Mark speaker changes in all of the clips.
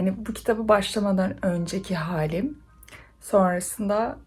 Speaker 1: Hani bu kitabı başlamadan önceki halim. Sonrasında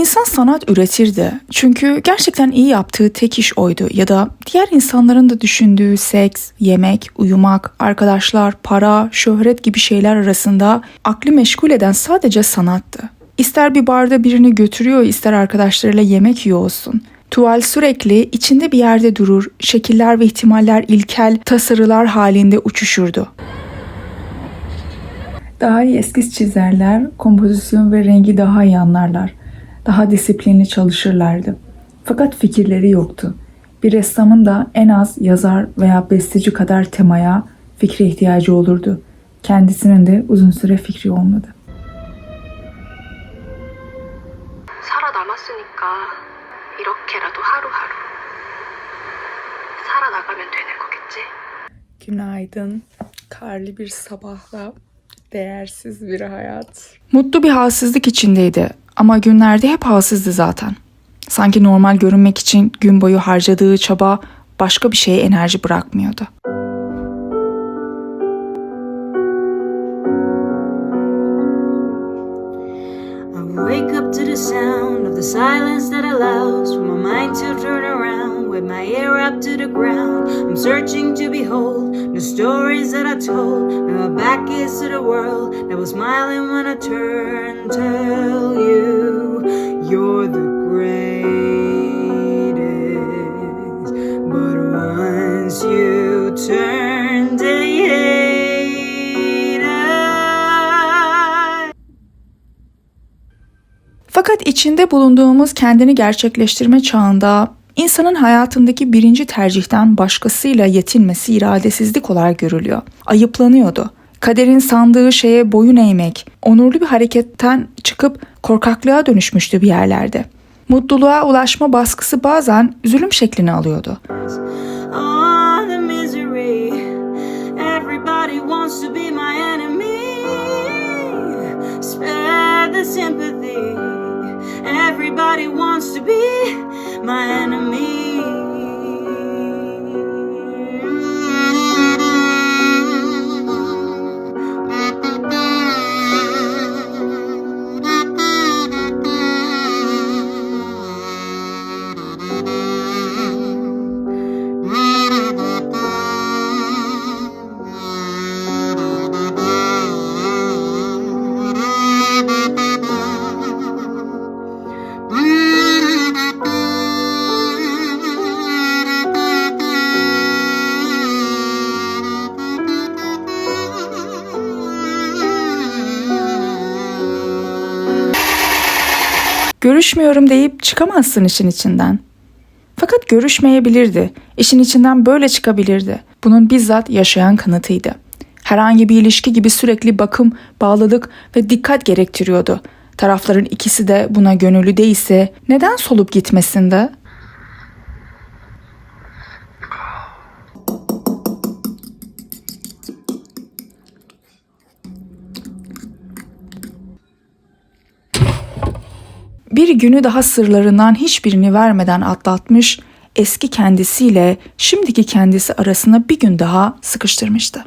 Speaker 1: İnsan sanat üretirdi. Çünkü gerçekten iyi yaptığı tek iş oydu. Ya da diğer insanların da düşündüğü seks, yemek, uyumak, arkadaşlar, para, şöhret gibi şeyler arasında aklı meşgul eden sadece sanattı. İster bir barda birini götürüyor, ister arkadaşlarıyla yemek yiyor olsun. Tuval sürekli içinde bir yerde durur, şekiller ve ihtimaller ilkel tasarılar halinde uçuşurdu. Daha iyi eskiz çizerler, kompozisyon ve rengi daha iyi anlarlar daha disiplinli çalışırlardı. Fakat fikirleri yoktu. Bir ressamın da en az yazar veya besteci kadar temaya, fikre ihtiyacı olurdu. Kendisinin de uzun süre fikri olmadı. Günaydın. Karlı bir sabahla değersiz bir hayat. Mutlu bir halsizlik içindeydi ama günlerde hep halsizdi zaten. Sanki normal görünmek için gün boyu harcadığı çaba başka bir şeye enerji bırakmıyordu.
Speaker 2: My ear up to the ground. I'm searching to behold the stories that I told. And my back is to the world that was smiling when I turned. Tell you you're the greatest, but once you turn to hate, I
Speaker 1: Fakat içinde bulunduğumuz kendini gerçekleştirme çağında insanın hayatındaki birinci tercihten başkasıyla yetinmesi iradesizlik olarak görülüyor. Ayıplanıyordu. Kaderin sandığı şeye boyun eğmek, onurlu bir hareketten çıkıp korkaklığa dönüşmüştü bir yerlerde. Mutluluğa ulaşma baskısı bazen zulüm şeklini alıyordu.
Speaker 2: sympathy. Everybody wants to be my enemy.
Speaker 1: Görüşmüyorum deyip çıkamazsın işin içinden. Fakat görüşmeyebilirdi. İşin içinden böyle çıkabilirdi. Bunun bizzat yaşayan kanıtıydı. Herhangi bir ilişki gibi sürekli bakım, bağlılık ve dikkat gerektiriyordu. Tarafların ikisi de buna gönüllü değilse neden solup gitmesin Bir günü daha sırlarından hiçbirini vermeden atlatmış, eski kendisiyle şimdiki kendisi arasına bir gün daha sıkıştırmıştı.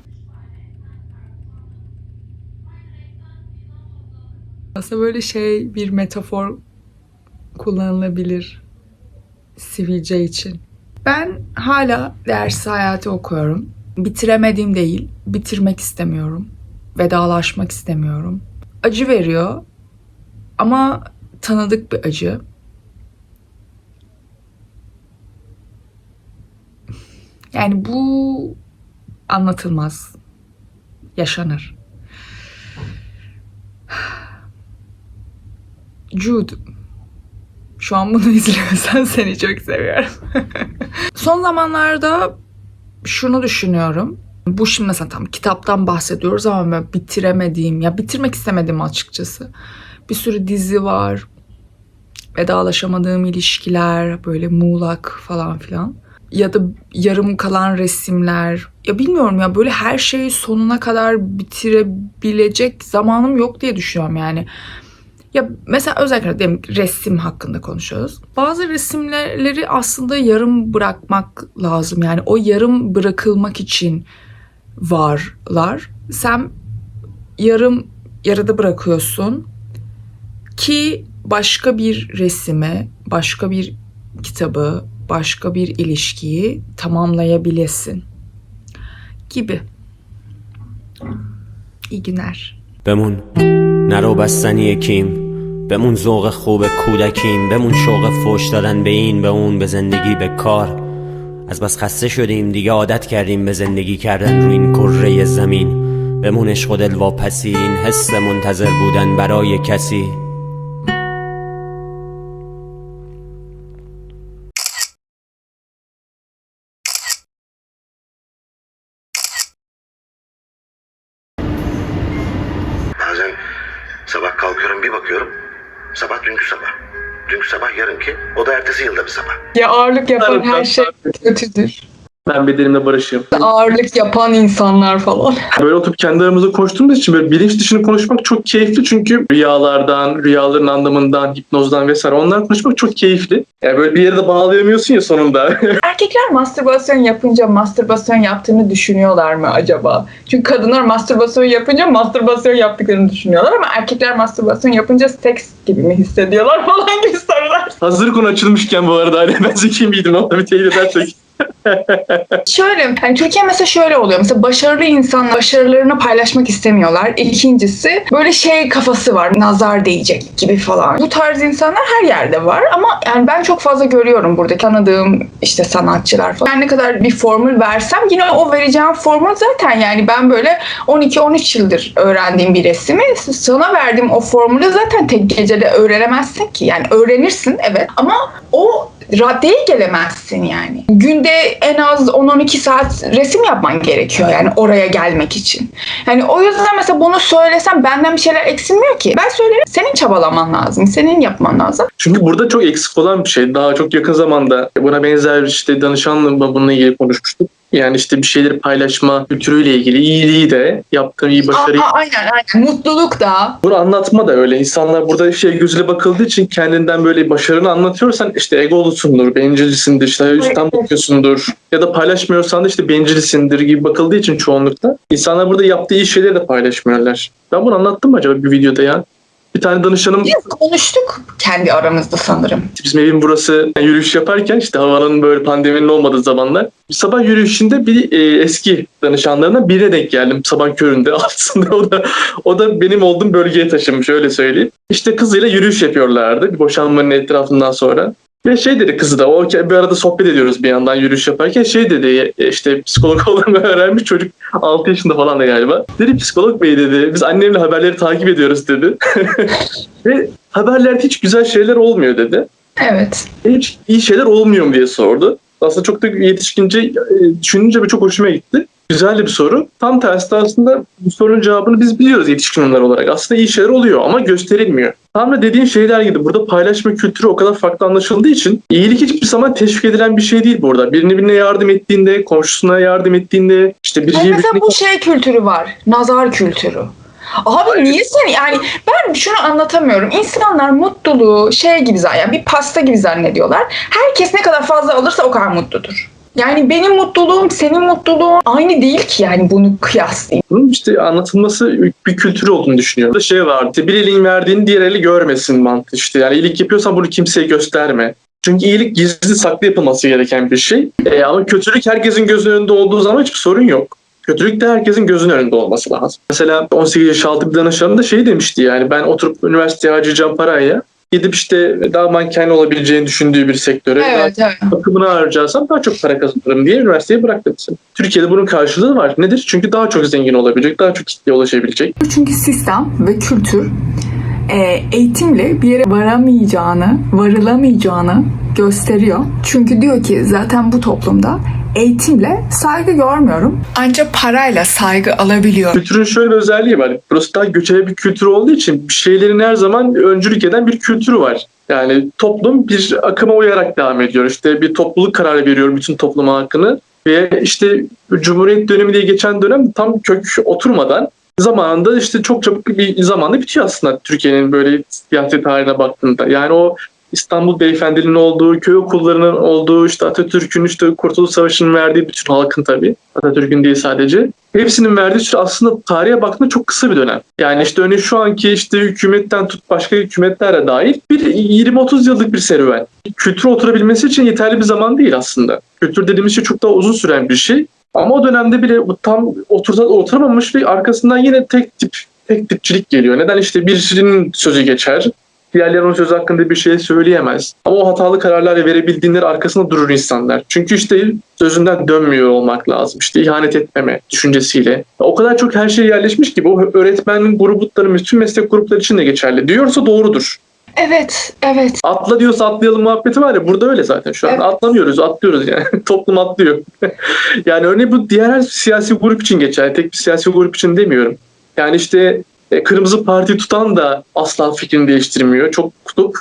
Speaker 1: Aslında böyle şey bir metafor kullanılabilir sivilce için. Ben hala dersi hayatı okuyorum. Bitiremediğim değil, bitirmek istemiyorum. Vedalaşmak istemiyorum. Acı veriyor ama tanıdık bir acı. Yani bu anlatılmaz. Yaşanır.
Speaker 3: Jude. Şu an bunu izliyorsan seni çok seviyorum. Son zamanlarda şunu düşünüyorum. Bu şimdi mesela tam kitaptan bahsediyoruz ama ben bitiremediğim, ya bitirmek istemedim açıkçası. Bir sürü dizi var. Vedalaşamadığım ilişkiler, böyle muğlak falan filan. Ya da yarım kalan resimler. Ya bilmiyorum ya böyle her şeyi sonuna kadar bitirebilecek zamanım yok diye düşünüyorum yani. Ya mesela özellikle diyelim resim hakkında konuşuyoruz. Bazı resimleri aslında yarım bırakmak lazım. Yani o yarım bırakılmak için varlar. Sen yarım yarıda bırakıyorsun ki başka bir resime, başka bir kitabı, başka bir ilişkiyi tamamlayabilesin gibi. İyi günler.
Speaker 4: بمون نرو بستنی کیم بمون ذوق خوب کودکیم بمون شوق فوش دادن به این به اون به زندگی به کار از بس خسته شدیم دیگه عادت کردیم به زندگی کردن رو این کره زمین بمون عشق و دل واپسی این حس منتظر بودن برای کسی
Speaker 5: Dünkü sabah yarınki. O da ertesi yılda bir sabah.
Speaker 1: Ya ağırlık yapan her şey kötüdür.
Speaker 6: Ben bedenimle barışığım.
Speaker 1: Ağırlık yapan insanlar falan.
Speaker 6: Böyle oturup kendi aramızda konuştuğumuz için böyle bilinç dışını konuşmak çok keyifli çünkü rüyalardan, rüyaların anlamından, hipnozdan vesaire onlar konuşmak çok keyifli. Yani böyle bir yere de bağlayamıyorsun ya sonunda.
Speaker 1: Erkekler mastürbasyon yapınca mastürbasyon yaptığını düşünüyorlar mı acaba? Çünkü kadınlar mastürbasyon yapınca mastürbasyon yaptıklarını düşünüyorlar ama erkekler mastürbasyon yapınca seks gibi mi hissediyorlar falan gibi sorular.
Speaker 6: Hazır konu açılmışken bu arada hani ben zeki miydim ama bir teyit edersek.
Speaker 1: Şöyle, hani Türkiye mesela şöyle oluyor. Mesela başarılı insan başarılarını paylaşmak istemiyorlar. İkincisi böyle şey kafası var. Nazar değecek gibi falan. Bu tarz insanlar her yerde var ama yani ben çok fazla görüyorum burada tanıdığım işte sanatçılar falan. Ben ne kadar bir formül versem yine o vereceğim formül zaten yani ben böyle 12-13 yıldır öğrendiğim bir resmi sana verdiğim o formülü zaten tek gecede öğrenemezsin ki. Yani öğrenirsin evet ama o raddeye gelemezsin yani. Günde en az 10-12 saat resim yapman gerekiyor yani oraya gelmek için. Yani o yüzden mesela bunu söylesem benden bir şeyler eksilmiyor ki. Ben söylerim senin çabalaman lazım, senin yapman lazım.
Speaker 6: Çünkü burada çok eksik olan bir şey. Daha çok yakın zamanda buna benzer işte danışanla bununla ilgili konuşmuştuk. Yani işte bir şeyleri paylaşma kültürüyle ilgili iyiliği de yaptığım iyi başarıyı
Speaker 1: Aa, aynen aynen. Mutluluk da.
Speaker 6: Bunu anlatma da öyle. İnsanlar burada şey gözüyle bakıldığı için kendinden böyle başarını anlatıyorsan işte egolusundur, bencilsindir, işte üstten bakıyorsundur ya da paylaşmıyorsan da işte bencilsindir gibi bakıldığı için çoğunlukta. İnsanlar burada yaptığı iyi şeyleri de paylaşmıyorlar. Ben bunu anlattım mı acaba bir videoda ya? Bir tane danışanım
Speaker 1: Biz konuştuk kendi aramızda sanırım.
Speaker 6: bizim evin burası yani yürüyüş yaparken işte havanın böyle pandeminin olmadığı zamanlar bir sabah yürüyüşünde bir e, eski danışanlarına birine denk geldim sabah köründe aslında o da o da benim olduğum bölgeye taşınmış öyle söyleyeyim. İşte kızıyla yürüyüş yapıyorlardı bir boşanmanın etrafından sonra. Ve şey dedi kızı da o bir arada sohbet ediyoruz bir yandan yürüyüş yaparken şey dedi e, işte psikolog olduğunu öğrenmiş çocuk 6 yaşında falan da galiba. Dedi psikolog bey dedi biz annemle haberleri takip ediyoruz dedi. Ve haberlerde hiç güzel şeyler olmuyor dedi
Speaker 1: Evet.
Speaker 6: hiç iyi şeyler olmuyor mu diye sordu. Aslında çok da yetişkince e, düşününce bir çok hoşuma gitti. Güzel bir soru. Tam tersi aslında bu sorunun cevabını biz biliyoruz yetişkinler olarak. Aslında iyi şeyler oluyor ama gösterilmiyor. Tam da dediğin şeyler gibi burada paylaşma kültürü o kadar farklı anlaşıldığı için iyilik hiçbir zaman teşvik edilen bir şey değil burada. Birini birine yardım ettiğinde, komşusuna yardım ettiğinde, işte bir şey
Speaker 1: mesela bu şey kültürü var. Nazar kültürü. Abi niye sen yani ben şunu anlatamıyorum. İnsanlar mutluluğu şey gibi zaten yani bir pasta gibi zannediyorlar. Herkes ne kadar fazla alırsa o kadar mutludur. Yani benim mutluluğum senin mutluluğun aynı değil ki yani bunu kıyaslayayım.
Speaker 6: Bunun işte anlatılması bir kültür olduğunu düşünüyorum. Burada şey var. işte bir elin verdiğini diğer eli görmesin mantığı işte. Yani iyilik yapıyorsan bunu kimseye gösterme. Çünkü iyilik gizli saklı yapılması gereken bir şey. E, ama kötülük herkesin gözünün önünde olduğu zaman hiçbir sorun yok. Kötülük de herkesin gözünün önünde olması lazım. Mesela 18 yaş altı bir danışanım da şey demişti yani ben oturup üniversiteye harcayacağım parayla gidip işte daha manken olabileceğini düşündüğü bir sektöre
Speaker 1: Evet, evet.
Speaker 6: bakımını harcarsam daha çok para kazanırım diye üniversiteyi bıraktı mesela. Türkiye'de bunun karşılığı var. Nedir? Çünkü daha çok zengin olabilecek, daha çok kitleye ulaşabilecek.
Speaker 1: Çünkü sistem ve kültür
Speaker 3: e, eğitimle bir yere varamayacağını, varılamayacağını gösteriyor. Çünkü diyor ki zaten bu toplumda eğitimle saygı görmüyorum. Ancak parayla saygı alabiliyor.
Speaker 6: Kültürün şöyle bir özelliği var. Burası daha göçebe bir kültür olduğu için bir şeylerin her zaman öncülük eden bir kültürü var. Yani toplum bir akıma uyarak devam ediyor. İşte bir topluluk kararı veriyor bütün topluma hakkını. Ve işte Cumhuriyet dönemi diye geçen dönem tam kök oturmadan zamanında işte çok çabuk bir zamanda bitiyor aslında Türkiye'nin böyle siyasi tarihine baktığında. Yani o İstanbul Beyefendiliğinin olduğu, köy okullarının olduğu, işte Atatürk'ün işte Kurtuluş Savaşı'nın verdiği bütün halkın tabii. Atatürk'ün değil sadece. Hepsinin verdiği süre aslında tarihe baktığında çok kısa bir dönem. Yani işte örneğin şu anki işte hükümetten tut başka hükümetlere dahil bir 20-30 yıllık bir serüven. Kültür oturabilmesi için yeterli bir zaman değil aslında. Kültür dediğimiz şey çok daha uzun süren bir şey. Ama o dönemde bile bu tam oturta, oturamamış ve arkasından yine tek tip tek tipçilik geliyor. Neden işte birinin sözü geçer, diğerleri onun sözü hakkında bir şey söyleyemez. Ama o hatalı kararlar verebildiğinleri arkasında durur insanlar. Çünkü işte sözünden dönmüyor olmak lazım. İşte ihanet etmeme düşüncesiyle. O kadar çok her şey yerleşmiş ki bu öğretmenin grupları, bütün meslek grupları için de geçerli. Diyorsa doğrudur.
Speaker 1: Evet, evet.
Speaker 6: Atla diyorsa atlayalım muhabbeti var ya burada öyle zaten şu an.
Speaker 1: Evet.
Speaker 6: Atlamıyoruz, atlıyoruz yani. Toplum atlıyor. yani örneğin bu diğer her siyasi grup için geçerli. Tek bir siyasi grup için demiyorum. Yani işte e, Kırmızı Parti tutan da asla fikrini değiştirmiyor. Çok kutup.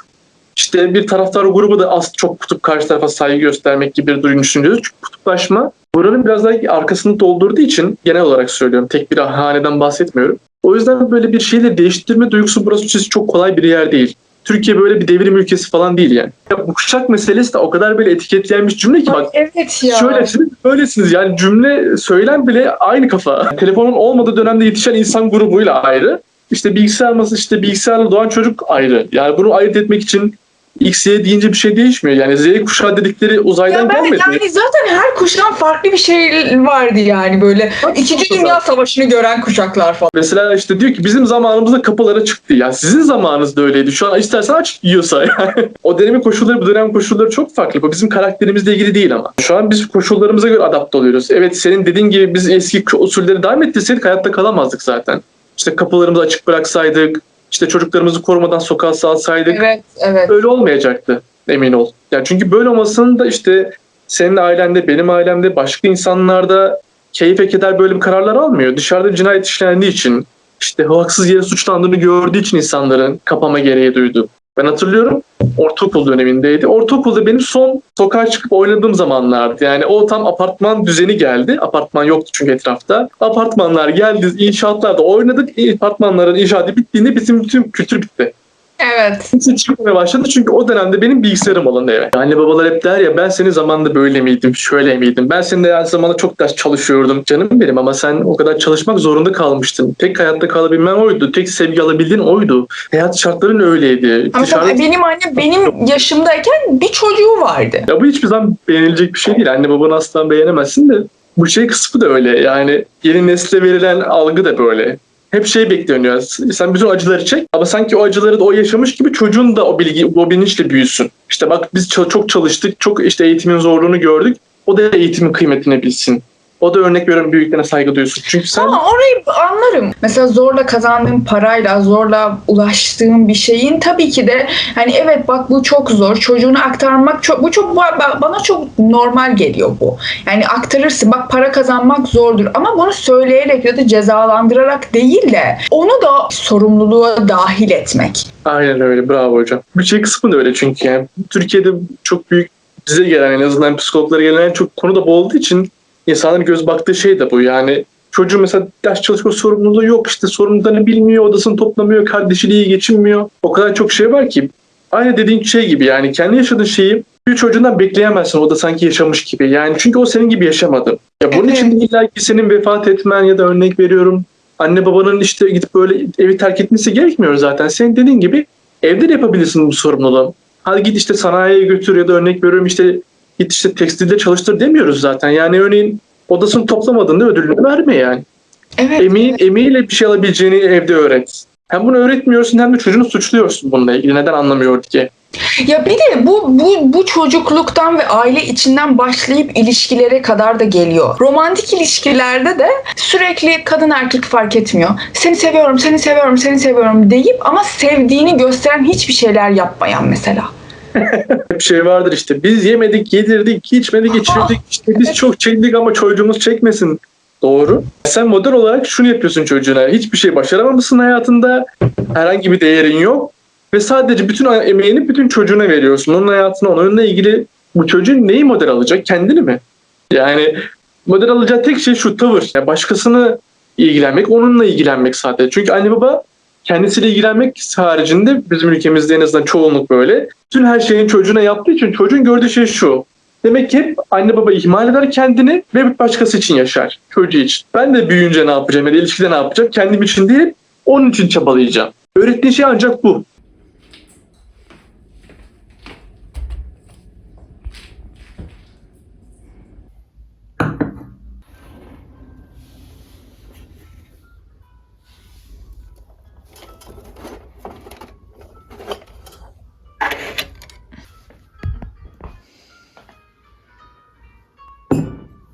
Speaker 6: İşte bir taraftar grubu da az çok kutup karşı tarafa saygı göstermek gibi bir durum düşünüyoruz. Çünkü kutuplaşma buranın biraz daha arkasını doldurduğu için genel olarak söylüyorum. Tek bir haneden bahsetmiyorum. O yüzden böyle bir şeyle değiştirme duygusu burası için çok kolay bir yer değil. Türkiye böyle bir devrim ülkesi falan değil yani. Ya bu kuşak meselesi de o kadar böyle etiketlenmiş cümle ki bak
Speaker 1: Evet ya.
Speaker 6: Şöylesiniz, böylesiniz. Yani cümle söylen bile aynı kafa. Telefonun olmadığı dönemde yetişen insan grubuyla ayrı. İşte bilgisayar masası, işte bilgisayarla doğan çocuk ayrı. Yani bunu ayırt etmek için X, Y deyince bir şey değişmiyor. Yani Z kuşağı dedikleri uzaydan
Speaker 1: Ya ben
Speaker 6: gelmedi.
Speaker 1: yani zaten her kuşağın farklı bir şey vardı yani böyle. İkinci
Speaker 6: çok
Speaker 1: Dünya. Savaşı'nı gören kuşaklar falan.
Speaker 6: Mesela işte diyor ki bizim zamanımızda kapılara çıktı. Ya sizin zamanınızda öyleydi. Şu an istersen aç yiyorsa. Yani. o dönemin koşulları bu dönem koşulları çok farklı. Bu bizim karakterimizle ilgili değil ama. Şu an biz koşullarımıza göre adapte oluyoruz. Evet senin dediğin gibi biz eski usulleri devam ettirseydik hayatta kalamazdık zaten. İşte kapılarımızı açık bıraksaydık. İşte çocuklarımızı korumadan sokağa salsaydık.
Speaker 1: Evet, evet.
Speaker 6: Öyle olmayacaktı emin ol. Ya çünkü böyle olmasının da işte senin ailende, benim ailemde, başka insanlarda keyif ve keder böyle bir kararlar almıyor. Dışarıda cinayet işlendiği için, işte haksız yere suçlandığını gördüğü için insanların kapama gereği duydu. Ben hatırlıyorum ortaokul dönemindeydi. Ortaokulda benim son sokağa çıkıp oynadığım zamanlardı. Yani o tam apartman düzeni geldi. Apartman yoktu çünkü etrafta. Apartmanlar geldi, inşaatlarda oynadık. Apartmanların inşaatı bittiğinde bizim bütün kültür bitti
Speaker 1: Evet.
Speaker 6: kimse çıkmaya başladı çünkü o dönemde benim bilgisayarım alındı eve. Anne babalar hep der ya ben senin zamanında böyle miydim, şöyle miydim? Ben senin de zamanda çok ders çalışıyordum. Canım benim ama sen o kadar çalışmak zorunda kalmıştın. Tek hayatta kalabilmen oydu. Tek sevgi alabildiğin oydu. Hayat şartların öyleydi.
Speaker 1: Ama
Speaker 6: Dışarıda...
Speaker 1: benim annem benim yaşımdayken bir çocuğu vardı.
Speaker 6: Ya bu hiçbir zaman beğenilecek bir şey değil. Anne babanı asla beğenemezsin de bu şey kısmı da öyle. Yani yeni nesle verilen algı da böyle. Hep şey bekleniyor. Sen bütün acıları çek ama sanki o acıları da o yaşamış gibi çocuğun da o bilgi, o bilinçle büyüsün. İşte bak biz çok çalıştık, çok işte eğitimin zorluğunu gördük. O da eğitimin kıymetini bilsin. O da örnek veren büyüklerine saygı duysun. Çünkü sen
Speaker 1: Ama orayı anlarım. Mesela zorla kazandığım parayla, zorla ulaştığım bir şeyin tabii ki de hani evet bak bu çok zor. Çocuğuna aktarmak çok bu çok ba- bana çok normal geliyor bu. Yani aktarırsın. Bak para kazanmak zordur ama bunu söyleyerek ya da cezalandırarak değil de onu da sorumluluğa dahil etmek.
Speaker 6: Aynen öyle bravo hocam. Bütçe kısmı da öyle çünkü yani Türkiye'de çok büyük bize gelen en azından psikologlara gelen en çok konu da bu olduğu için insanların göz baktığı şey de bu yani çocuğun mesela ders çalışma sorumluluğu yok işte sorumluluklarını bilmiyor odasını toplamıyor kardeşiyle iyi geçinmiyor o kadar çok şey var ki aynı dediğin şey gibi yani kendi yaşadığın şeyi bir çocuğundan bekleyemezsin o da sanki yaşamış gibi yani çünkü o senin gibi yaşamadı. Ya bunun
Speaker 1: Evet.
Speaker 6: için de illa ki senin vefat etmen ya da örnek veriyorum anne babanın işte gidip böyle evi terk etmesi gerekmiyor zaten. Senin dediğin gibi evde de yapabilirsin bu sorumluluğu. Hadi git işte sanayiye götür ya da örnek veriyorum işte git işte tekstilde çalıştır demiyoruz zaten. Yani örneğin odasını toplamadığında ödülünü verme yani.
Speaker 1: Evet.
Speaker 6: Emeğin, emeğiyle bir şey alabileceğini evde öğret. Hem bunu öğretmiyorsun hem de çocuğunu suçluyorsun bununla ilgili. Neden anlamıyor diye.
Speaker 1: Ya bir de bu, bu, bu çocukluktan ve aile içinden başlayıp ilişkilere kadar da geliyor. Romantik ilişkilerde de sürekli kadın erkek fark etmiyor. Seni seviyorum, seni seviyorum, seni seviyorum deyip ama sevdiğini gösteren hiçbir şeyler yapmayan mesela.
Speaker 6: bir şey vardır işte. Biz yemedik, yedirdik, içmedik, içirdik. İşte biz çok çektik ama çocuğumuz çekmesin. Doğru. Sen model olarak şunu yapıyorsun çocuğuna. Hiçbir şey başaramamışsın hayatında. Herhangi bir değerin yok. Ve sadece bütün emeğini bütün çocuğuna veriyorsun. Onun hayatına, onunla ilgili bu çocuğun neyi model alacak? Kendini mi? Yani model alacağı tek şey şu tavır. Yani başkasını ilgilenmek, onunla ilgilenmek sadece. Çünkü anne baba kendisiyle ilgilenmek haricinde bizim ülkemizde en azından çoğunluk böyle. Bütün her şeyin çocuğuna yaptığı için çocuğun gördüğü şey şu. Demek ki hep anne baba ihmal eder kendini ve başkası için yaşar. Çocuğu için. Ben de büyüyünce ne yapacağım ya da ilişkide ne yapacağım? Kendim için değil, onun için çabalayacağım. Öğrettiği şey ancak bu.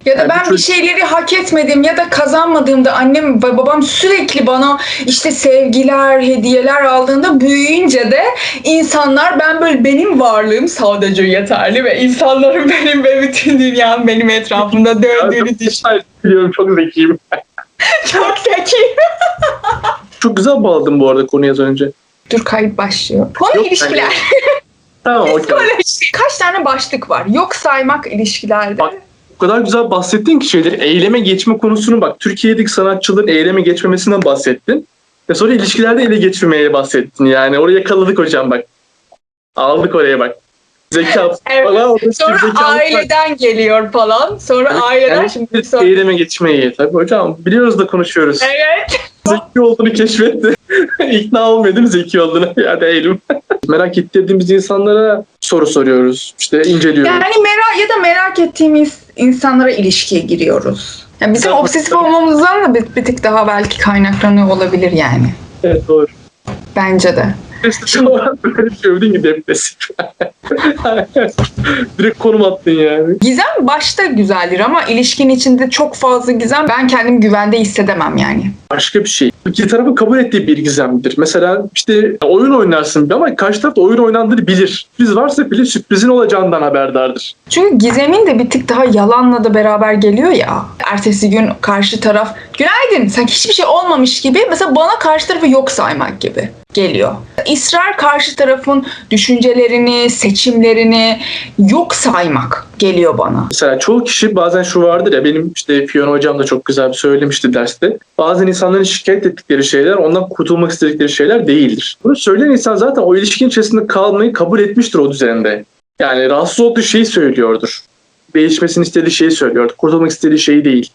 Speaker 1: Ya da
Speaker 6: Yani
Speaker 1: ben
Speaker 6: bu
Speaker 1: bir
Speaker 6: çocuk-
Speaker 1: şeyleri hak etmedim ya da kazanmadığımda annem ve babam sürekli bana işte sevgiler, hediyeler aldığında büyüyünce de insanlar ben böyle benim varlığım sadece yeterli ve insanların benim ve bütün dünyam benim etrafımda döndüğünü düşün.
Speaker 6: Hayır, biliyorum çok zekiyim.
Speaker 1: Çok zeki.
Speaker 6: Çok güzel bağladın bu arada konuyu az önce.
Speaker 1: Dur kayıt başlıyor. Konu
Speaker 6: Yok,
Speaker 1: ilişkiler.
Speaker 6: Tamam okey.
Speaker 1: Psikoloji. Kaç tane başlık var? Yok saymak ilişkilerde.
Speaker 6: Bak, O kadar güzel bahsettin ki şeyleri. Eyleme geçme konusunu bak. Türkiye'deki sanatçıların eyleme geçmemesinden bahsettin. Ve sonra ilişkilerde ele geçirmeye bahsettin. Yani oraya yakaladık hocam bak. Aldık oraya bak. Zeka.
Speaker 1: Evet.
Speaker 6: Orada
Speaker 1: Sonra
Speaker 6: var.
Speaker 1: aileden geliyor falan. Sonra
Speaker 6: Evet,
Speaker 1: aileden
Speaker 6: yani
Speaker 1: şimdi sonra...
Speaker 6: eyleme geçmeyi. Tabii hocam biliyoruz da konuşuyoruz.
Speaker 1: Evet.
Speaker 6: Zeki olduğunu keşfetti. İkna olmadım zeki olduğunu. Ya değilim. Merak ettirdiğimiz insanlara soru soruyoruz. İşte inceliyoruz.
Speaker 1: Yani merak ya da merak ettiğimiz insanlara ilişkiye giriyoruz. Yani bizim
Speaker 6: Tamam.
Speaker 1: obsesif olmamızdan da bir, bir tık daha belki kaynaklanıyor olabilir yani.
Speaker 6: Evet doğru.
Speaker 1: Bence de.
Speaker 6: Şimdi böyle çövdün ki depresif. Direkt konum attın yani.
Speaker 1: Gizem başta güzeldir ama ilişkin içinde çok fazla gizem ben kendimi güvende hissedemem yani.
Speaker 6: Başka bir şey. İki tarafın kabul ettiği bir gizemdir. Mesela işte oyun oynarsın ama karşı taraf da oyun oynandığını bilir. Sürpriz varsa bile sürprizin olacağından haberdardır.
Speaker 1: Çünkü gizemin de bir tık daha yalanla da beraber geliyor ya. Ertesi gün karşı taraf günaydın sanki hiçbir şey olmamış gibi mesela bana karşı tarafı yok saymak gibi geliyor. İsrar karşı tarafın düşüncelerini, seçimlerini yok saymak geliyor bana.
Speaker 6: Mesela çoğu kişi bazen şu vardır ya benim işte Fiona hocam da çok güzel bir söylemişti derste. Bazen insanların şikayet ettikleri şeyler ondan kurtulmak istedikleri şeyler değildir. Bunu söyleyen insan zaten o ilişkinin içerisinde kalmayı kabul etmiştir o düzende. Yani rahatsız olduğu şeyi söylüyordur. Değişmesini istediği şeyi söylüyordur. Kurtulmak istediği şeyi değil.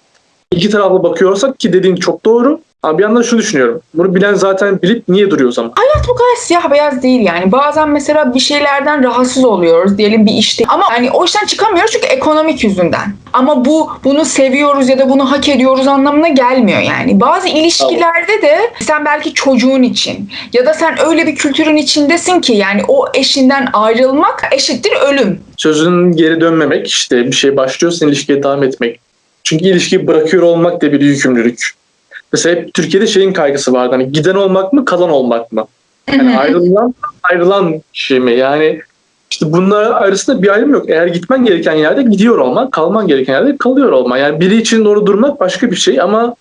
Speaker 6: İki taraflı bakıyorsak ki dediğin çok doğru. Ama bir yandan şunu düşünüyorum. Bunu bilen zaten bilip niye duruyor o zaman?
Speaker 1: Hayat bu kadar siyah beyaz değil yani. Bazen mesela bir şeylerden rahatsız oluyoruz diyelim bir işte. Ama hani o işten çıkamıyoruz çünkü ekonomik yüzünden. Ama bu bunu seviyoruz ya da bunu hak ediyoruz anlamına gelmiyor yani. Bazı ilişkilerde de sen belki çocuğun için ya da sen öyle bir kültürün içindesin ki yani o eşinden ayrılmak eşittir ölüm.
Speaker 6: Sözünün geri dönmemek, işte bir şey başlıyorsa ilişkiye devam etmek. Çünkü ilişkiyi bırakıyor olmak da bir yükümlülük. Mesela hep Türkiye'de şeyin kaygısı vardı. Hani giden olmak mı, kalan olmak mı? Yani ayrılan, ayrılan kişi mi? Yani işte bunlar arasında bir ayrım yok. Eğer gitmen gereken yerde gidiyor olman, kalman gereken yerde kalıyor olman. Yani biri için doğru durmak başka bir şey ama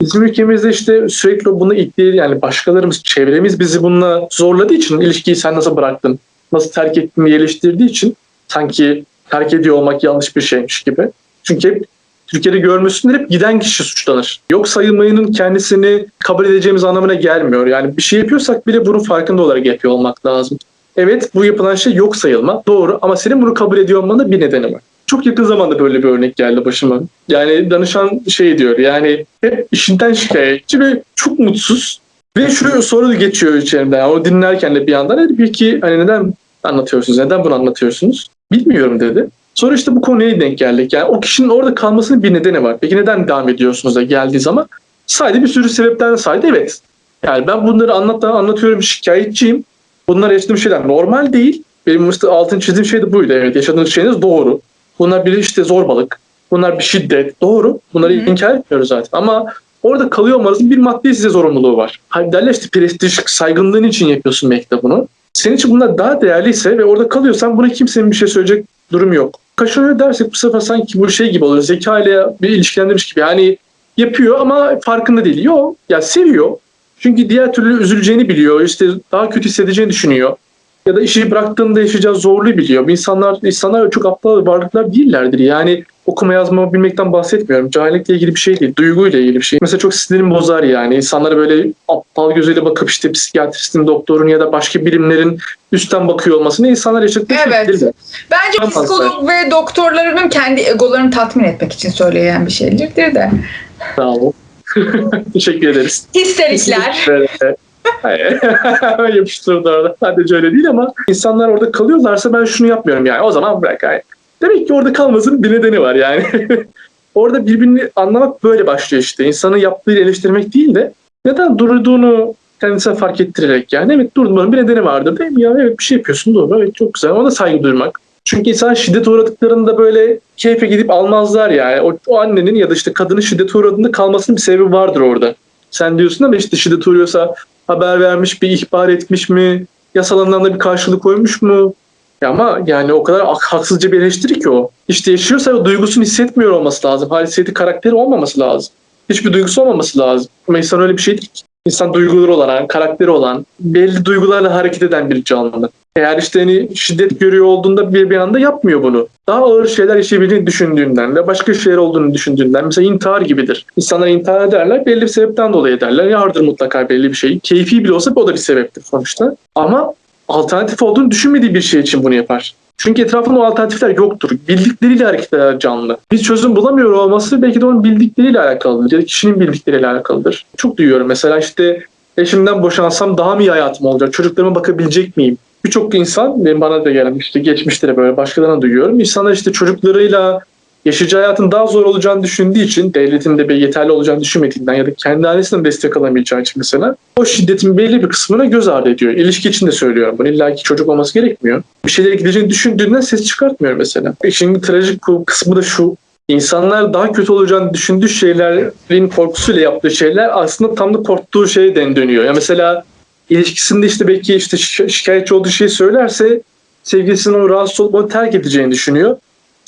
Speaker 6: bizim ülkemizde işte sürekli bunu itleyip yani başkalarımız, çevremiz bizi bununla zorladığı için ilişkiyi sen nasıl bıraktın, nasıl terk ettin diye eleştirdiği için sanki terk ediyor olmak yanlış bir şeymiş gibi. Çünkü hep Türkiye'de görmüşsündür hep giden kişi suçlanır. Yok sayılmayının kendisini kabul edeceğimiz anlamına gelmiyor. Yani bir şey yapıyorsak bile bunun farkında olarak yapıyor olmak lazım. Evet bu yapılan şey yok sayılma doğru ama senin bunu kabul ediyor olmanın bir nedeni var. Çok yakın zamanda böyle bir örnek geldi başıma. Yani danışan şey diyor yani hep işinden şikayetçi ve çok mutsuz. Ve şu soru geçiyor içerimden. Yani o dinlerken de bir yandan dedi peki hani neden anlatıyorsunuz? Neden bunu anlatıyorsunuz? Bilmiyorum dedi. Sonra işte bu konuya denk geldik. Yani o kişinin orada kalmasının bir nedeni var. Peki neden devam ediyorsunuz da geldiği zaman? Saydı bir sürü sebepten saydı evet. Yani ben bunları anlat anlatıyorum şikayetçiyim. Bunlar yaşadığım şeyler normal değil. Benim işte altın çizdiğim şey de buydu. Evet yaşadığınız şeyiniz doğru. Bunlar biri işte zorbalık. Bunlar bir şiddet. Doğru. Bunları inkar etmiyoruz zaten. Ama orada kalıyor olmanızın bir maddi size zorunluluğu var. Hani derler işte prestij, saygınlığın için yapıyorsun mektebunu. Senin için bunlar daha değerliyse ve orada kalıyorsan buna kimsenin bir şey söyleyecek durum yok. Kaşınıyor dersek bu sefer sanki bu şey gibi oluyor. Zeka ile bir ilişkilendirmiş gibi. Yani yapıyor ama farkında değil. Yok. Ya seviyor. Çünkü diğer türlü üzüleceğini biliyor. İşte daha kötü hissedeceğini düşünüyor. Ya da işi bıraktığında yaşayacağı zorluğu biliyor. İnsanlar insanlar çok aptal varlıklar değillerdir. Yani okuma yazma bilmekten bahsetmiyorum. Cahillikle ilgili bir şey değil. Duyguyla ilgili bir şey. Mesela çok sinirimi bozar yani. İnsanlara böyle aptal gözüyle bakıp işte psikiyatristin, doktorun ya da başka bilimlerin üstten bakıyor olmasını insanlar yaşadıkları şey
Speaker 1: Evet.
Speaker 6: değiller.
Speaker 1: Bence
Speaker 6: Yapmazlar.
Speaker 1: psikolog ve doktorlarının kendi egolarını tatmin etmek için söyleyen bir şeydir de.
Speaker 6: Sağ olun. Teşekkür ederiz.
Speaker 1: Histerikler.
Speaker 6: Yapıştırdı orada. Sadece öyle değil ama insanlar orada kalıyorlarsa ben şunu yapmıyorum yani. O zaman bırak yani. Demek ki orada kalmasının bir nedeni var yani. orada birbirini anlamak böyle başlıyor işte. İnsanın yaptığıyla eleştirmek değil de neden durduğunu kendisine fark ettirerek yani. Evet durmanın bir nedeni vardır değil mi? Ya evet bir şey yapıyorsun doğru. Evet çok güzel. Ona saygı duymak. Çünkü insan şiddet uğradıklarında böyle keyfe gidip almazlar yani. O, o annenin ya da işte kadının şiddet uğradığında kalmasının bir sebebi vardır orada. Sen diyorsun ama işte şiddet uğruyorsa haber vermiş, bir ihbar etmiş mi? Yasal anlamda bir karşılık koymuş mu? Ama yani o kadar hak- haksızca bir eleştiri ki o. İşte yaşıyorsa o duygusunu hissetmiyor olması lazım. Haysiyeti, karakteri olmaması lazım. Hiçbir duygusu olmaması lazım. Ama insan öyle bir şey değil ki. İnsan duyguları olan, karakteri olan, belli duygularla hareket eden bir canlı. Eğer işte hani şiddet görüyor olduğunda bir, bir anda yapmıyor bunu. Daha ağır şeyler yaşayabildiğini düşündüğünden ve başka şeyler olduğunu düşündüğünden mesela intihar gibidir. İnsanlar intihar ederler belli bir sebepten dolayı ederler. Yardır mutlaka belli bir şey. Keyfi bile olsa o da bir sebeptir sonuçta. Ama alternatif olduğunu düşünmediği bir şey için bunu yapar. Çünkü etrafında o alternatifler yoktur. Bildikleriyle hareket eder canlı. Bir çözüm bulamıyor olması belki de onun bildikleriyle alakalıdır. Ya da kişinin bildikleriyle alakalıdır. Çok duyuyorum mesela işte eşimden boşansam daha mı iyi hayatım olacak? Çocuklarıma bakabilecek miyim? Birçok insan benim bana da gelen işte geçmişte de böyle başkalarına duyuyorum. İnsanlar işte çocuklarıyla yaşayacağı hayatın daha zor olacağını düşündüğü için devletin de bir yeterli olacağını düşünmediğinden ya da kendi ailesinden destek alamayacağı için mesela o şiddetin belli bir kısmına göz ardı ediyor. İlişki için de söylüyorum bunu. İlla ki çocuk olması gerekmiyor. Bir şeylere gideceğini düşündüğünden ses çıkartmıyor mesela. İşin trajik kısmı da şu. İnsanlar daha kötü olacağını düşündüğü şeylerin korkusuyla yaptığı şeyler aslında tam da korktuğu şeyden dönüyor. Ya mesela ilişkisinde işte belki işte şi- şikayetçi olduğu şeyi söylerse sevgilisinin rahatsız olup onu terk edeceğini düşünüyor.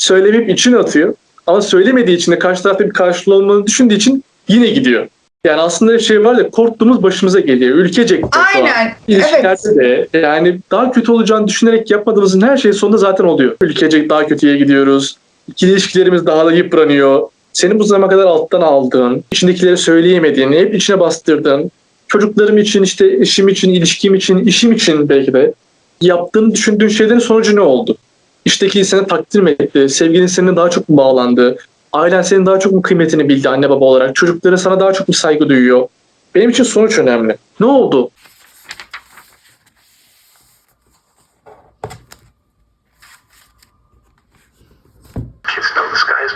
Speaker 6: Söylemeyip içine atıyor. Ama söylemediği için de karşı tarafta bir karşılığı olmadığını düşündüğü için yine gidiyor. Yani aslında şey var ya korktuğumuz başımıza geliyor. Ülkecek var.
Speaker 1: Aynen.
Speaker 6: İlişkilerde de yani daha kötü olacağını düşünerek yapmadığımızın her şeyi sonunda zaten oluyor. Ülkecek daha kötüye gidiyoruz. İkili ilişkilerimiz daha da yıpranıyor. Senin bu zamana kadar alttan aldığın, içindekileri söyleyemediğin, hep içine bastırdığın, çocuklarım için, işte eşim için, ilişkim için, işim için belki de yaptığını düşündüğün şeylerin sonucu ne oldu? İşteki seni takdir mi etti? Sevgilin seninle daha çok mu bağlandı? Ailen senin daha çok mu kıymetini bildi anne baba olarak? Çocukların sana daha çok mu saygı duyuyor? Benim için sonuç önemli. Ne oldu?
Speaker 5: Kids know the sky is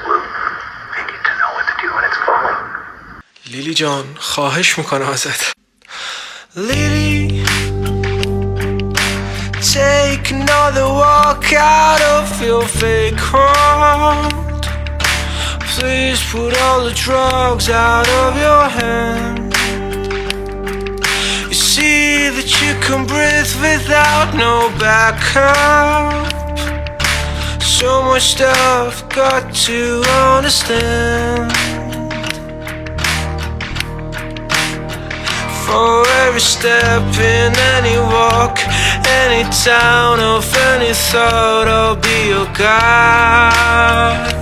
Speaker 7: Take another walk out of your fake heart. Please put all the drugs out of your hand. You see that you can breathe without no backup. So much stuff got to understand. For every step in any walk, town of any thought, I'll be your guide.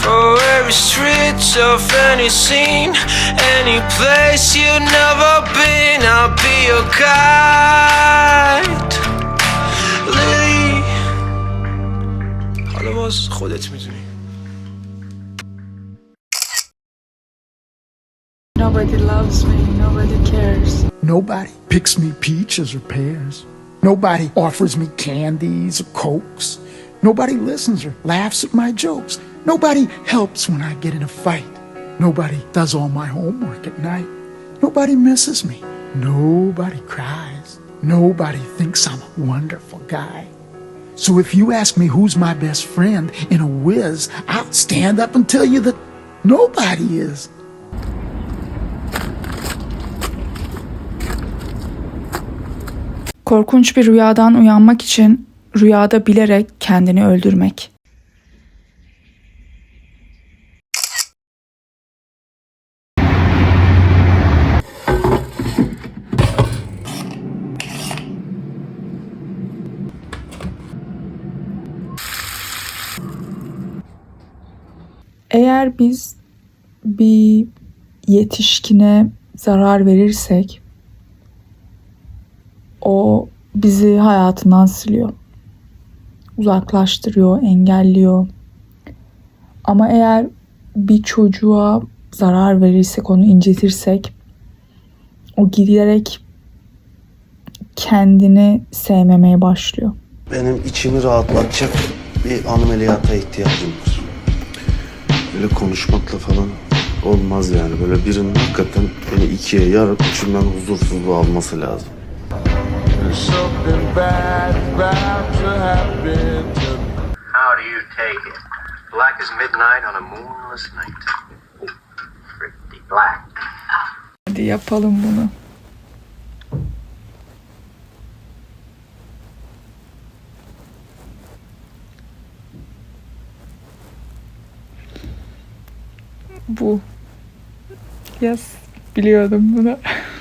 Speaker 7: For every street of any scene, any place you've never been, I'll be your guide. Lily حالا باز خودت میدونی
Speaker 3: Nobody loves me, nobody cares.
Speaker 8: Nobody picks me peaches or pears. Nobody offers me candies or cokes. Nobody listens or laughs at my jokes. Nobody helps when I get in a fight. Nobody does all my homework at night. Nobody misses me. Nobody cries. Nobody thinks I'm a wonderful guy. So if you ask me who's my best friend in a whiz, I'll stand up and tell you that nobody is.
Speaker 1: Korkunç bir rüyadan uyanmak için rüyada bilerek kendini öldürmek. Eğer biz bir yetişkine zarar verirsek o bizi hayatından siliyor. Uzaklaştırıyor, engelliyor. Ama eğer bir çocuğa zarar verirsek, onu incitirsek o giderek kendini sevmemeye başlıyor.
Speaker 9: Benim içimi rahatlatacak bir ameliyata ihtiyacım var. Böyle konuşmakla falan olmaz yani. Böyle birinin hakikaten beni ikiye yarıp içimden huzursuzluğu alması lazım.
Speaker 10: How do you take it? Black as midnight on a moonless night. Pretty black.
Speaker 1: Hadi yapalım bunu. Bu. Yes, biliyordum bunu.